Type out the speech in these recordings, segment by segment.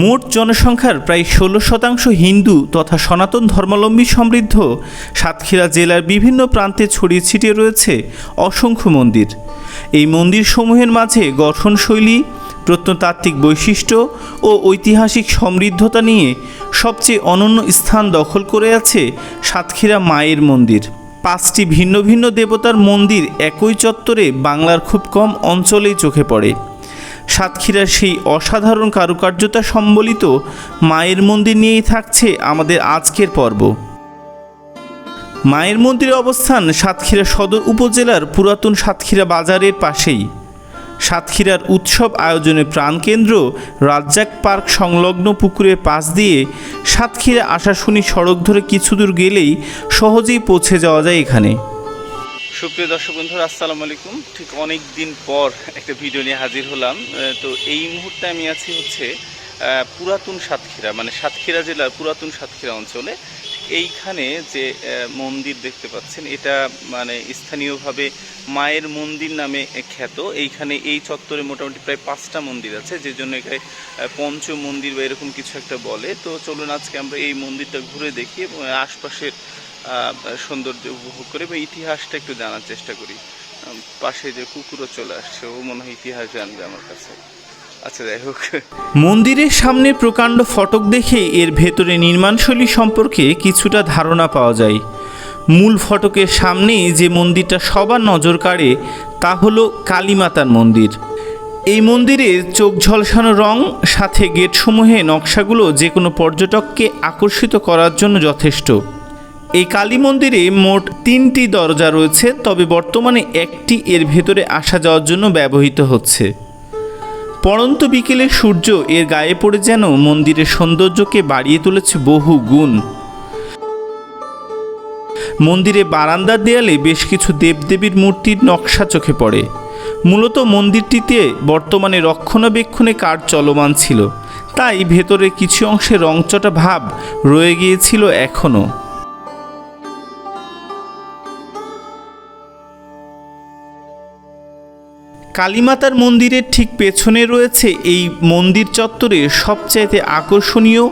মোট জনসংখ্যার প্রায় ষোলো শতাংশ হিন্দু তথা সনাতন ধর্মাবলম্বী সমৃদ্ধ। সাতক্ষীরা জেলার বিভিন্ন প্রান্তে ছড়িয়ে ছিটিয়ে রয়েছে অসংখ্য মন্দির। এই মন্দিরসমূহের মাঝে গঠনশৈলী, প্রত্নতাত্ত্বিক বৈশিষ্ট্য ও ঐতিহাসিক সমৃদ্ধতা নিয়ে সবচেয়ে অনন্য স্থান দখল করে আছে সাতক্ষীরা মায়ের মন্দির। পাঁচটি ভিন্ন ভিন্ন দেবতার মন্দির একই চত্বরে বাংলার খুব কম অঞ্চলেই চোখে পড়ে। সাতক্ষীরার সেই অসাধারণ কারুকার্যতা সম্বলিত মায়ের মন্দির নিয়েই থাকছে আমাদের আজকের পর্ব। মায়ের মন্দিরের অবস্থান সাতক্ষীরা সদর উপজেলার পুরাতন সাতক্ষীরা বাজারের পাশেই। সাতক্ষীরার উৎসব আয়োজনের প্রাণকেন্দ্র রাজ্জাক পার্ক সংলগ্ন পুকুরের পাশ দিয়ে সাতক্ষীরা আশাশুনি সড়ক ধরে কিছু দূর গেলেই সহজেই পৌঁছে যাওয়া যায় এখানে। সুপ্রিয় দর্শক বন্ধুরা, আসসালামু আলাইকুম। ঠিক অনেক দিন পর একটা ভিডিও নিয়ে হাজির হলাম। তো এই মুহূর্তে আমি আছি হচ্ছে পুরাতন সাতক্ষীরা মানে সাতক্ষীরা জেলার পুরাতন সাতক্ষীরা অঞ্চলে। এইখানে যে মন্দির দেখতে পাচ্ছেন, এটা মানে স্থানীয়ভাবে মায়ের মন্দির নামে খ্যাত। এইখানে এই চত্বরে মোটামুটি প্রায় পাঁচটা মন্দির আছে, যে জন্য এখানে পঞ্চ মন্দির বা এরকম কিছু একটা বলে। তো চলুন আজকে আমরা এই মন্দিরটা ঘুরে দেখি এবং আশপাশের সৌন্দর্য উপভোগ করে বা ইতিহাসটা একটু জানার চেষ্টা করি। পাশে যে কুকুরও চলে আসছে, ও মনে হয় ইতিহাস জানবে আমার কাছে। আচ্ছা যাই হোক। মন্দিরের সামনে প্রকাণ্ড ফটক দেখে এর ভেতরে নির্মাণশৈলী সম্পর্কে কিছুটা ধারণা পাওয়া যায়। মূল ফটকের সামনেই যে মন্দিরটা সবার নজর কাড়ে, তা হলো কালীমাতার মন্দির। এই মন্দিরের চোখ ঝলসানো রং, সাথে গেটসমূহে নকশাগুলো যে কোনো পর্যটককে আকর্ষিত করার জন্য যথেষ্ট। এই কালী মন্দিরে মোট তিনটি দরজা রয়েছে, তবে বর্তমানে একটি এর ভেতরে আসা যাওয়ার জন্য ব্যবহৃত হচ্ছে। পড়ন্ত বিকেলে সূর্য এর গায়ে পড়ে যেন মন্দিরের সৌন্দর্যকে বাড়িয়ে তুলেছে বহু গুণ। মন্দিরে বারান্দার দেয়ালে বেশ কিছু দেবদেবীর মূর্তির নকশা চোখে পড়ে। মূলত মন্দিরটিতে বর্তমানে রক্ষণাবেক্ষণে কাজ চলমান ছিল, তাই ভেতরে কিছু অংশে রংচটা ভাব রয়ে গিয়েছিল এখনও। কালীমাতার মন্দিরের ঠিক পেছনে রয়েছে এই মন্দির চত্বরে সবচাইতে আকর্ষণীয়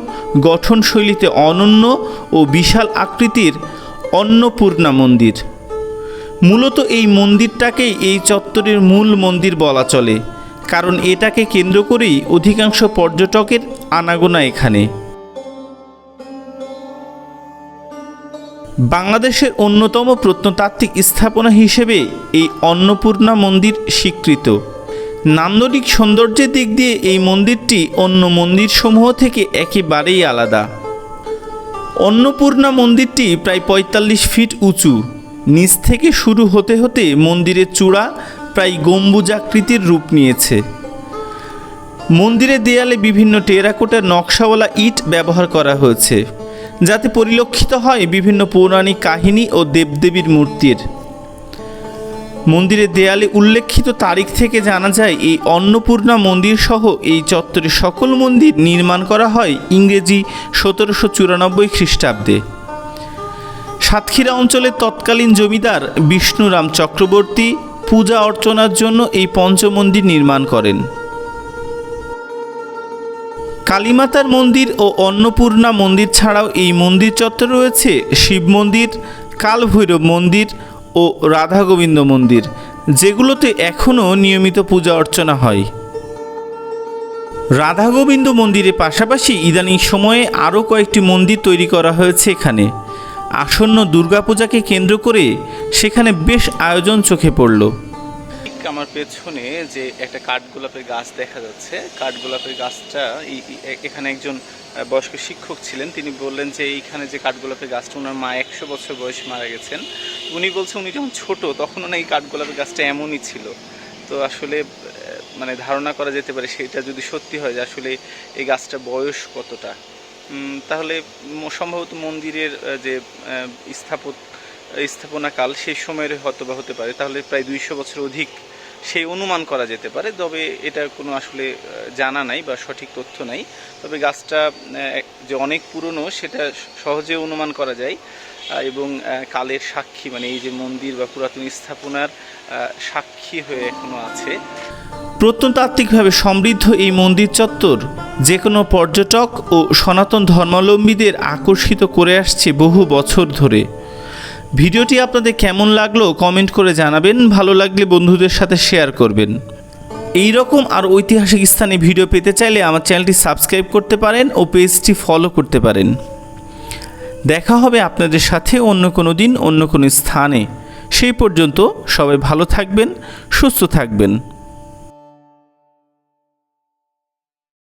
গঠনশৈলীতে অনন্য ও বিশাল আকৃতির অন্নপূর্ণা মন্দির। মূলত এই মন্দিরটাকেই এই চত্বরের মূল মন্দির বলা চলে, কারণ এটাকে কেন্দ্র করেই অধিকাংশ পর্যটকের আনাগোনা এখানে। বাংলাদেশের অন্যতম প্রত্নতাত্ত্বিক স্থাপনা হিসেবে এই অন্নপূর্ণা মন্দির স্বীকৃত। নান্দনিক সৌন্দর্যের দিক দিয়ে এই মন্দিরটি অন্য মন্দিরসমূহ থেকে একেবারেই আলাদা। অন্নপূর্ণা মন্দিরটি প্রায় পঁয়তাল্লিশ ফিট উঁচু। নিচ থেকে শুরু হতে হতে মন্দিরের চূড়া প্রায় গম্বুজাকৃতির রূপ নিয়েছে। মন্দিরের দেয়ালে বিভিন্ন টেরাকোটার নকশাওয়ালা ইট ব্যবহার করা হয়েছে। যাতে পরিলক্ষিত হয় বিভিন্ন পৌরাণিক কাহিনী ও দেবদেবীর মূর্তির। মন্দিরের দেয়ালে উল্লেখিত তারিখ থেকে জানা যায়, এই অন্নপূর্ণা মন্দির সহ এই চত্বরে সকল মন্দির নির্মাণ করা হয় ইংরেজি সতেরোশো চুরানব্বই খ্রিস্টাব্দে। সাতক্ষীরা অঞ্চলের তৎকালীন জমিদার বিষ্ণুরাম চক্রবর্তী পূজা অর্চনার জন্য এই পঞ্চমন্দির নির্মাণ করেন। কালীমাতার মন্দির ও অন্নপূর্ণা মন্দির ছাড়াও এই মন্দির চত্বরে রয়েছে শিব মন্দির, কালভৈরব মন্দির ও রাধা গোবিন্দ মন্দির, যেগুলোতে এখনও নিয়মিত পূজা অর্চনা হয়। রাধা গোবিন্দ মন্দিরের পাশাপাশি ইদানিং সময়ে আরও কয়েকটি মন্দির তৈরি করা হয়েছে এখানে। আসন্ন দুর্গাপূজাকে কেন্দ্র করে সেখানে বেশ আয়োজন চোখে পড়ল। আমার পেছনে যে একটা কাঠগোলাপের গাছ দেখা যাচ্ছে কাঠগোলাপের গাছটা এখানে একজন বয়স্ক শিক্ষক ছিলেন। তিনি বললেন যে এইখানে যে কাঠগোলাপের গাছটা ওনার মা একশো বছর বয়সে মারা গেছেন। উনি বলছে উনি যখন ছোট তখন না এই কাঠগোলাপের গাছটা এমনই ছিল। তো আসলে মানে ধারণা করা যেতে পারে সেটা যদি সত্যি হয় যে আসলে এই গাছটার বয়স কতটা। তাহলে সম্ভবত মন্দিরের যে আহ, স্থাপত স্থাপনাকাল সেই সময়ের হয়তো বা হতে পারে। তাহলে প্রায় দুইশো বছর অধিক সেই অনুমান করা যেতে পারে। তবে এটা কোনো আসলে জানা নাই বা সঠিক তথ্য নাই। তবে গাছটা যে অনেক পুরনো সেটা সহজে অনুমান করা যায় এবং কালের সাক্ষী মানে এই যে মন্দির বা পুরাতন স্থাপনার সাক্ষী হয়ে এখনও আছে। প্রত্নতাত্ত্বিকভাবে সমৃদ্ধ এই মন্দির চত্বর যে কোনো পর্যটক ও সনাতন ধর্মাবলম্বীদের আকর্ষিত করে আসছে বহু বছর ধরে। ভিডিওটি আপনাদের কেমন লাগল কমেন্ট করে জানাবেন, ভালো লাগলে বন্ধুদের সাথে শেয়ার করবেন। এই রকম আর ঐতিহাসিক স্থানে ভিডিও পেতে চাইলে আমার চ্যানেলটি সাবস্ক্রাইব করতে পারেন ও পেজটি ফলো করতে পারেন। দেখা হবে আপনাদের সাথে অন্য কোনো দিন, অন্য কোনো স্থানে। সেই পর্যন্ত সবাই ভালো থাকবেন, সুস্থ থাকবেন।